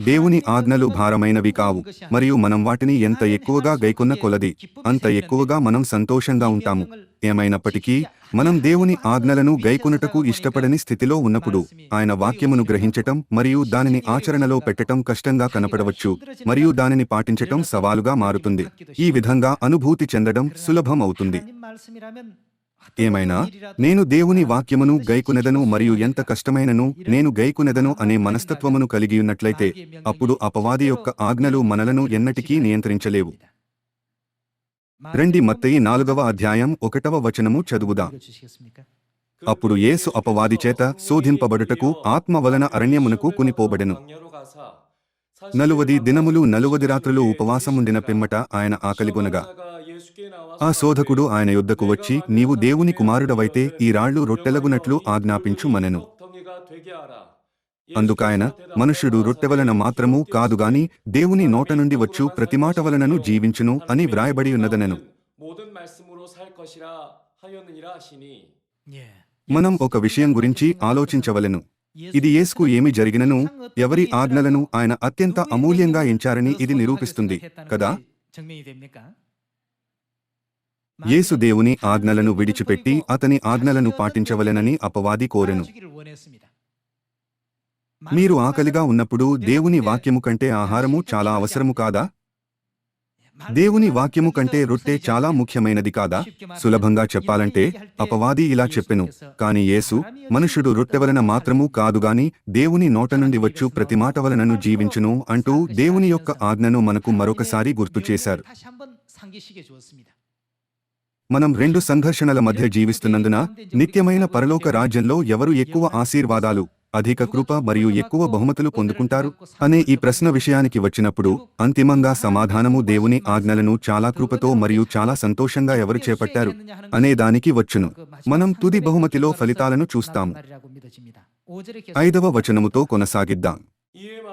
దేవుని ఆజ్ఞలు భారమైనవి కావు మరియు మనం వాటిని ఎంత ఎక్కువగా గైకున్న కొలది అంత ఎక్కువగా మనం సంతోషంగా ఉంటాము. ఏమైనప్పటికీ మనం దేవుని ఆజ్ఞలను గైకొనుటకు ఇష్టపడని స్థితిలో ఉన్నప్పుడు ఆయన వాక్యమును గ్రహించటం మరియు దానిని ఆచరణలో పెట్టటం కష్టంగా కనపడవచ్చు మరియు దానిని పాటించటం సవాలుగా మారుతుంది. ఈ విధంగా అనుభూతి చెందడం సులభం అవుతుంది ఏమైనా? నేను దేవుని వాక్యమును గైకునెదను మరియు ఎంత కష్టమైనను నేను గైకునెదను అనే మనస్తత్వమును కలిగియున్నట్లయితే అప్పుడు అపవాది యొక్క ఆజ్ఞలు మనలను ఎన్నటికీ నియంత్రించలేవు. రండి మత్తయి నాలుగవ అధ్యాయం ఒకటవ వచనము చదువుదా. అప్పుడు యేసు అపవాది చేత శోధింపబడుటకు ఆత్మ వలన అరణ్యమునకు కునిపోబడెను. నలువది దినములు నలువది రాత్రులు ఉపవాసముండిన పిమ్మట ఆయన ఆకలిగొనగా ఆ శోధకుడు ఆయన యుద్ధకు వచ్చి నీవు దేవుని కుమారుడవైతే ఈ రాళ్ళు రొట్టెలగునట్లు ఆజ్ఞాపించు మనను. అందుకాయన మనుష్యుడు రొట్టెవలన మాత్రము కాదుగాని దేవుని నోట నుండి వచ్చు ప్రతిమాట వలనను జీవించును అని వ్రాయబడి ఉన్నదనను మనం ఒక విషయం గురించి ఆలోచించవలెను. ఇది యేసుకు ఏమి జరిగినను ఎవరి ఆజ్ఞలను ఆయన అత్యంత అమూల్యంగా ఎంచారని ఇది నిరూపిస్తుంది కదా? యేసు దేవుని ఆజ్ఞలను విడిచిపెట్టి అతని ఆజ్ఞలను పాటించవలెనని అపవాది కోరెను. మీరు ఆకలిగా ఉన్నప్పుడు దేవుని వాక్యము కంటే ఆహారము చాలా అవసరము కాదా? దేవుని వాక్యము కంటే రొట్టె చాలా ముఖ్యమైనది కాదా? సులభంగా చెప్పాలంటే అపవాది ఇలా చెప్పెను కాని యేసు మనుషుడు రొట్టె వలన మాత్రము కాదుగాని దేవుని నోట నుండి వచ్చు ప్రతి మాట వలనను జీవించును అంటూ దేవుని యొక్క ఆజ్ఞను మనకు మరొకసారి గుర్తు చేశారు. మనం రెండు సంఘర్షణల మధ్య జీవిస్తున్నందున నిత్యమైన పరలోక రాజ్యంలో ఎవరు ఎక్కువ ఆశీర్వాదాలు అధిక కృప మరియు ఎక్కువ బహుమతులు పొందుకుంటారు అనే ఈ ప్రశ్న విషయానికి వచ్చినప్పుడు అంతిమంగా సమాధానము దేవుని ఆజ్ఞలను చాలా కృపతో మరియు చాలా సంతోషంగా ఎవరు చేపట్టారు అనే దానికి వచ్చును. మనం తుది బహుమతిలో ఫలితాలను చూస్తాము. ఐదవ వచనముతో కొనసాగిద్దాం.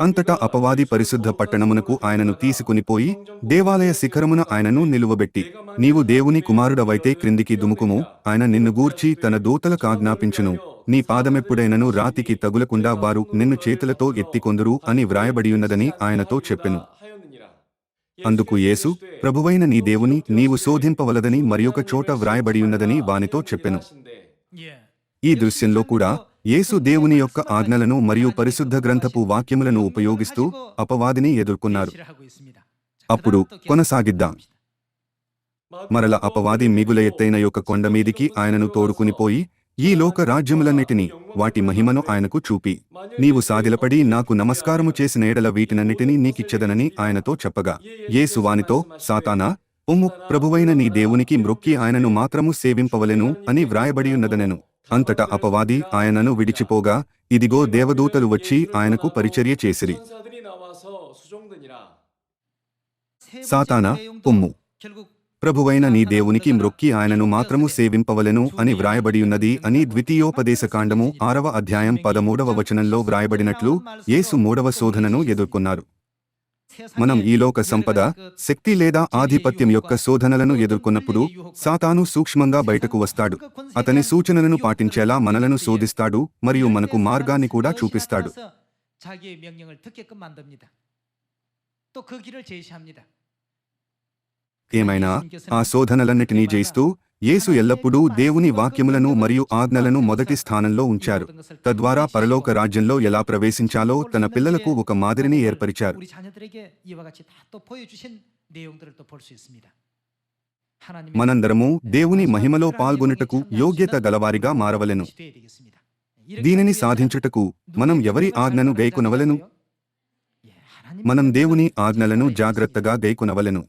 అంతటా అపవాది పరిశుద్ధ పట్టణమునకు ఆయనను తీసుకునిపోయి దేవాలయ శిఖరమున ఆయనను నిలువబెట్టి నీవు దేవుని కుమారుడవైతే క్రిందికి దుముకుము ఆయన నిన్ను గూర్చి తన దూతలకు ఆజ్ఞాపించును. నీ పాదమెప్పుడైనను రాతికి తగులకుండా వారు నిన్ను చేతులతో ఎత్తికొందురు అని వ్రాయబడియున్నదని ఆయనతో చెప్పెను. అందుకు యేసు ప్రభువైన నీ దేవుని నీవు శోధింపవలదని మరియొక చోట వ్రాయబడియున్నదని వానితో చెప్పెను. ఈ దృశ్యంలో కూడా యేసు దేవుని యొక్క ఆజ్ఞలను మరియు పరిశుద్ధ గ్రంథపు వాక్యములను ఉపయోగిస్తూ అపవాదిని ఎదుర్కొన్నారు. అప్పుడు కొనసాగిద్దాం. మరల అపవాది మిగుల ఎత్తైన యొక్క కొండ మీదికి ఆయనను తోడుకునిపోయి ఈ లోక రాజ్యములన్నిటినీ వాటి మహిమను ఆయనకు చూపి. నీవు సాగిలపడి నాకు నమస్కారము చేసిన ఏడల వీటినన్నిటినీ నీకిచ్చెదనని ఆయనతో చెప్పగా యేసు వానితో సాతానా ఉమ్ము ప్రభువైన నీ దేవునికి మృక్కి ఆయనను మాత్రము సేవింపవలెను అని వ్రాయబడియున్నదనెను అంతటా అపవాది ఆయనను విడిచిపోగా ఇదిగో దేవదూతలు వచ్చి ఆయనకు పరిచర్య చేసిరి. సాతాన పొమ్ము ప్రభువైన నీ దేవునికి మ్రొక్కి ఆయనను మాత్రము సేవింపవలెను అని వ్రాయబడియున్నది అని ద్వితీయోపదేశకాండము ఆరవ అధ్యాయం పదమూడవ వచనంలో వ్రాయబడినట్లు యేసు మూడవ శోధనను ఎదుర్కొన్నారు. మనం ఈ లోక సంపద శక్తి లేదా ఆధిపత్యం యొక్క శోధనలను ఎదుర్కొన్నప్పుడు సాతాను సూక్ష్మంగా బయటకు వస్తాడు. అతని సూచనలను పాటించేలా మనలను శోధిస్తాడు మరియు మనకు మార్గాన్ని కూడా చూపిస్తాడు. ఏమైనా ఆ శోధనలన్నిటినీ జయిస్తూ యేసు ఎల్లప్పుడూ దేవుని వాక్యములను మరియు ఆజ్ఞలను మొదటి స్థానంలో ఉంచారు. తద్వారా పరలోక రాజ్యంలో ఎలా ప్రవేశించాలో తన పిల్లలకు ఒక మాదిరిని ఏర్పరిచారు. మనందరము దేవుని మహిమలో పాల్గొనుటకు యోగ్యత గలవారిగా మారవలెను. దీనిని సాధించుటకు మనం ఎవరి ఆజ్ఞను గైకునవలెను? మనం దేవుని ఆజ్ఞలను జాగ్రత్తగా గైకునవలెను.